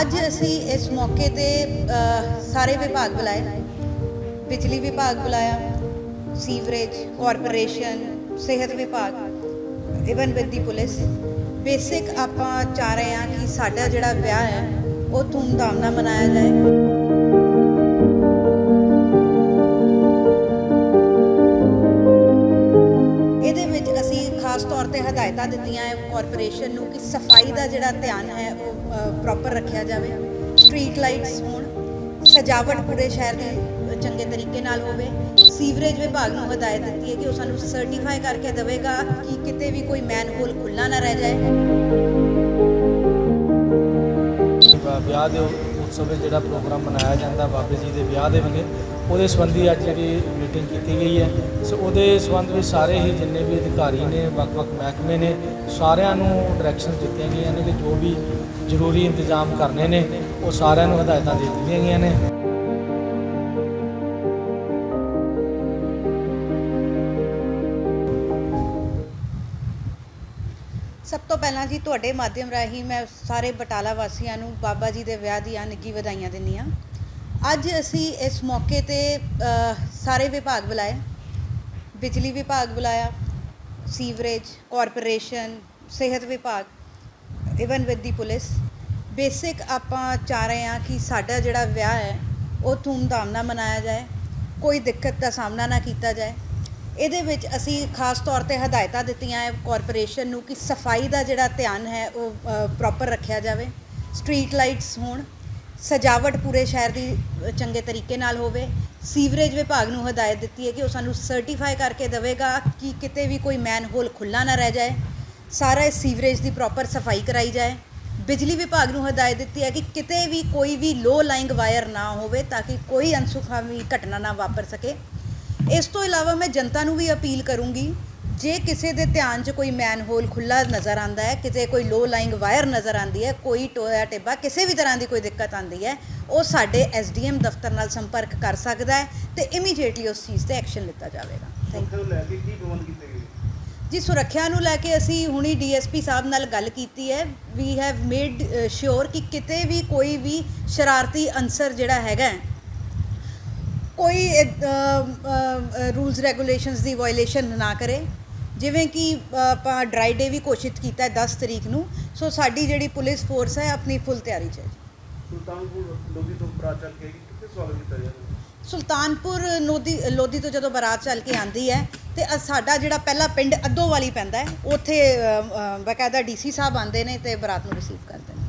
ਅੱਜ ਅਸੀਂ ਇਸ ਮੌਕੇ ਤੇ ਸਾਰੇ ਵਿਭਾਗ ਬੁਲਾਏ। ਬਿਜਲੀ ਵਿਭਾਗ ਬੁਲਾਇਆ, ਸੀਵਰੇਜ, ਕਾਰਪੋਰੇਸ਼ਨ, ਸਿਹਤ ਵਿਭਾਗ, even with the police. Basic ਆਪਾਂ ਚਾਹ ਰਹੇ ਹਾਂ ਕਿ ਸਾਡਾ ਜਿਹੜਾ ਵਿਆਹ ਹੈ, ਉਹ ਧੂਮਧਾਮ ਨਾਲ ਮਨਾਇਆ ਜਾਏ। ਖਾਸ ਹਦਾਇਤਾਂ ਦਿੱਤੀਆਂ ਹੈ ਕਾਰਪੋਰੇਸ਼ਨ ਨੂੰ ਕਿ ਸਫ਼ਾਈ ਦਾ ਜਿਹੜਾ ਧਿਆਨ ਹੈ ਉਹ ਪ੍ਰੋਪਰ ਰੱਖਿਆ ਜਾਵੇ। ਸਟਰੀਟ ਲਾਈਟਸ ਹੋਣ, ਸਜਾਵਟ ਪੂਰੇ ਸ਼ਹਿਰ ਦੀ ਚੰਗੇ ਤਰੀਕੇ ਨਾਲ ਹੋਵੇ। ਸੀਵਰੇਜ ਵਿਭਾਗ ਨੂੰ ਹਦਾਇਤ ਦਿੱਤੀ ਹੈ ਕਿ ਉਹ ਸਾਨੂੰ ਸਰਟੀਫਾਈ ਕਰਕੇ ਦੇਵੇਗਾ ਕਿ ਕਿਤੇ ਵੀ ਕੋਈ ਮੈਨਹੋਲ ਖੁੱਲਾ ਨਾ ਰਹਿ ਜਾਏ। ਵਿਆਹ ਦੇ ਉਤਸਵ ਵਿੱਚ ਜਿਹੜਾ ਪ੍ਰੋਗਰਾਮ ਮਨਾਇਆ ਜਾਂਦਾ ਬਾਬੇ ਜੀ ਦੇ ਵਿਆਹ ਦੇ ਵੇਲੇ, ਉਹਦੇ ਸੰਬੰਧੀ ਅੱਜ ਜਿਹੜੀ ਮੀਟਿੰਗ ਕੀਤੀ ਗਈ ਹੈ। ਸੋ ਉਹਦੇ ਸੰਬੰਧ ਵਿੱਚ ਸਾਰੇ ਹੀ ਜਿੰਨੇ ਵੀ ਅਧਿਕਾਰੀ ਨੇ, ਵੱਖ-ਵੱਖ ਮਹਿਕਮੇ ਨੇ, ਸਾਰਿਆਂ ਨੂੰ ਡਾਇਰੈਕਸ਼ਨ ਦਿੱਤੀਆਂ ਗਈਆਂ ਨੇ ਕਿ ਜੋ ਵੀ ਜ਼ਰੂਰੀ ਇੰਤਜ਼ਾਮ ਕਰਨੇ ਨੇ, ਉਹ ਸਾਰਿਆਂ ਨੂੰ ਹਦਾਇਤਾਂ ਦੇ ਦਿੱਤੀਆਂ ਗਈਆਂ ਨੇ। ਸਭ ਤੋਂ ਪਹਿਲਾਂ ਜੀ ਤੁਹਾਡੇ ਮਾਧਿਅਮ ਰਾਹੀਂ ਮੈਂ ਸਾਰੇ ਬਟਾਲਾ ਵਾਸੀਆਂ ਨੂੰ ਬਾਬਾ ਜੀ ਦੇ ਵਿਆਹ ਦੀਆਂ ਨਿੱਘੀ ਵਧਾਈਆਂ ਦਿੰਦੀ ਹਾਂ। ਅੱਜ ਅਸੀਂ ਇਸ ਮੌਕੇ ਤੇ ਸਾਰੇ ਵਿਭਾਗ ਬੁਲਾਏ। ਬਿਜਲੀ ਵਿਭਾਗ ਬੁਲਾਇਆ, ਸੀਵਰੇਜ, ਕਾਰਪੋਰੇਸ਼ਨ, ਸਿਹਤ ਵਿਭਾਗ, even with the police. Basic ਆਪਾਂ ਚਾਹ ਰਹੇ ਹਾਂ ਕਿ ਸਾਡਾ ਜਿਹੜਾ ਵਿਆਹ ਹੈ, ਉਹ ਧੂਮਧਾਮ ਨਾਲ ਮਨਾਇਆ ਜਾਏ। ਕੋਈ ਦਿੱਕਤ ਦਾ ਸਾਹਮਣਾ ਨਾ ਕੀਤਾ ਜਾਏ। ਇਹਦੇ ਵਿੱਚ ਅਸੀਂ ਖਾਸ ਤੌਰ ਤੇ ਹਦਾਇਤਾਂ ਦਿੱਤੀਆਂ ਹੈ ਕਾਰਪੋਰੇਸ਼ਨ ਨੂੰ ਕਿ ਸਫ਼ਾਈ ਦਾ ਜਿਹੜਾ ਧਿਆਨ ਹੈ ਉਹ ਪ੍ਰੋਪਰ ਰੱਖਿਆ ਜਾਵੇ ਸਟਰੀਟ ਲਾਈਟਸ ਹੋਣ, ਸਜਾਵਟ ਪੂਰੇ ਸ਼ਹਿਰ ਦੀ ਚੰਗੇ ਤਰੀਕੇ ਨਾਲ ਹੋਵੇ, ਸੀਵਰੇਜ ਵਿਭਾਗ ਨੂੰ ਹਦਾਇਤ ਦਿੱਤੀ ਹੈ ਕਿ ਉਹ ਸਾਨੂੰ ਸਰਟੀਫਾਈ ਕਰਕੇ ਦੇਵੇਗਾ ਕਿ ਕਿਤੇ ਵੀ ਕੋਈ ਮੈਨਹੋਲ ਖੁੱਲਾ ਨਾ ਰਹਿ ਜਾਏ, ਸਾਰਾ ਇਸ ਸੀਵਰੇਜ ਦੀ ਪ੍ਰੋਪਰ ਸਫ਼ਾਈ ਕਰਾਈ ਜਾਏ। ਬਿਜਲੀ ਵਿਭਾਗ ਨੂੰ ਹਦਾਇਤ ਦਿੱਤੀ ਹੈ ਕਿ ਕਿਤੇ ਵੀ ਕੋਈ ਵੀ ਲੋ ਲਾਈਂਗ ਵਾਇਰ ਨਾ ਹੋਵੇ ਤਾਂ ਕਿ ਕੋਈ ਅਨਸੁਖਾਵੀ ਘਟਨਾ ਨਾ ਵਾਪਰ ਸਕੇ। ਇਸ ਤੋਂ ਇਲਾਵਾ ਮੈਂ ਜਨਤਾ ਨੂੰ ਵੀ ਅਪੀਲ ਕਰੂੰਗੀ ਜੇ ਕਿਸੇ ਦੇ ਧਿਆਨ 'ਚ ਕੋਈ ਮੈਨਹੋਲ ਖੁੱਲਾ ਨਜ਼ਰ ਆਂਦਾ ਹੈ ਕਿਤੇ ਕੋਈ ਲੋ ਲਾਈਂਗ ਵਾਇਰ ਨਜ਼ਰ ਆਂਦੀ ਹੈ ਕੋਈ ਟੋਇਆ ਟਿੱਬਾ ਕਿਸੇ ਵੀ ਤਰ੍ਹਾਂ ਦੀ ਕੋਈ ਦਿੱਕਤ ਆਂਦੀ ਹੈ ਉਹ ਸਾਡੇ ਐਸਡੀਐਮ ਦਫ਼ਤਰ ਨਾਲ ਸੰਪਰਕ ਕਰ ਸਕਦਾ ਹੈ ਤੇ ਇਮੀਡੀਏਟਲੀ ਉਸ ਚੀਜ਼ ਤੇ ਐਕਸ਼ਨ ਲਿੱਤਾ ਜਾਵੇਗਾ। ਥੈਂਕ ਨੂੰ ਲੈ ਕੇ ਕੀ ਪ੍ਰਬੰਧ ਕੀਤੇ ਗਏ? ਜੀ ਸੁਰੱਖਿਆ ਨੂੰ ਲੈ ਕੇ ਅਸੀਂ ਹੁਣੀ ਡੀਐਸਪੀ ਸਾਹਿਬ ਨਾਲ ਗੱਲ ਕੀਤੀ ਹੈ। ਵੀ ਹੈਵ ਮੇਡ ਸ਼ੋਰ ਕਿ ਕਿਤੇ ਵੀ ਕੋਈ ਵੀ ਸ਼ਰਾਰਤੀ ਅਨਸਰ ਜਿਹੜਾ ਹੈਗਾ ਕੋਈ ਰੂਲਸ ਰੈਗੂਲੇਸ਼ਨਸ ਦੀ ਵਾਇਲੇਸ਼ਨ ਨਾ ਕਰੇ। ਜਿਵੇਂ ਕਿ ਆਪਾਂ ਡਰਾਈ ਡੇ ਵੀ ਘੋਸ਼ਿਤ ਕੀਤਾ ਹੈ 10 ਤਰੀਕ ਨੂੰ। ਸੋ ਸਾਡੀ ਜਿਹੜੀ ਪੁਲਿਸ ਫੋਰਸ ਹੈ ਆਪਣੀ ਫੁੱਲ ਤਿਆਰੀ 'ਚ ਹੈ। ਸੁਲਤਾਨਪੁਰ ਲੋਧੀ ਤੋਂ ਬਰਾਤ ਚੱਲ ਕੇ ਆਈ, ਕਿੱਥੇ ਸਵਾਗਤ ਕੀਤਾ ਜਾਂਦਾ ਸੁਲਤਾਨਪੁਰ ਲੋਧੀ ਲੋਧੀ ਤੋਂ ਜਦੋਂ ਬਰਾਤ ਚੱਲ ਕੇ ਆਂਦੀ ਹੈ ਤੇ ਸਾਡਾ ਜਿਹੜਾ ਪਹਿਲਾ ਪਿੰਡ ਅੱਦੋਵਾਲੀ ਪੈਂਦਾ ਹੈ ਉੱਥੇ ਬਕਾਇਦਾ ਡੀਸੀ ਸਾਹਿਬ ਆਂਦੇ ਨੇ ਤੇ ਬਰਾਤ ਨੂੰ ਰਿਸੀਵ ਕਰਦੇ ਨੇ।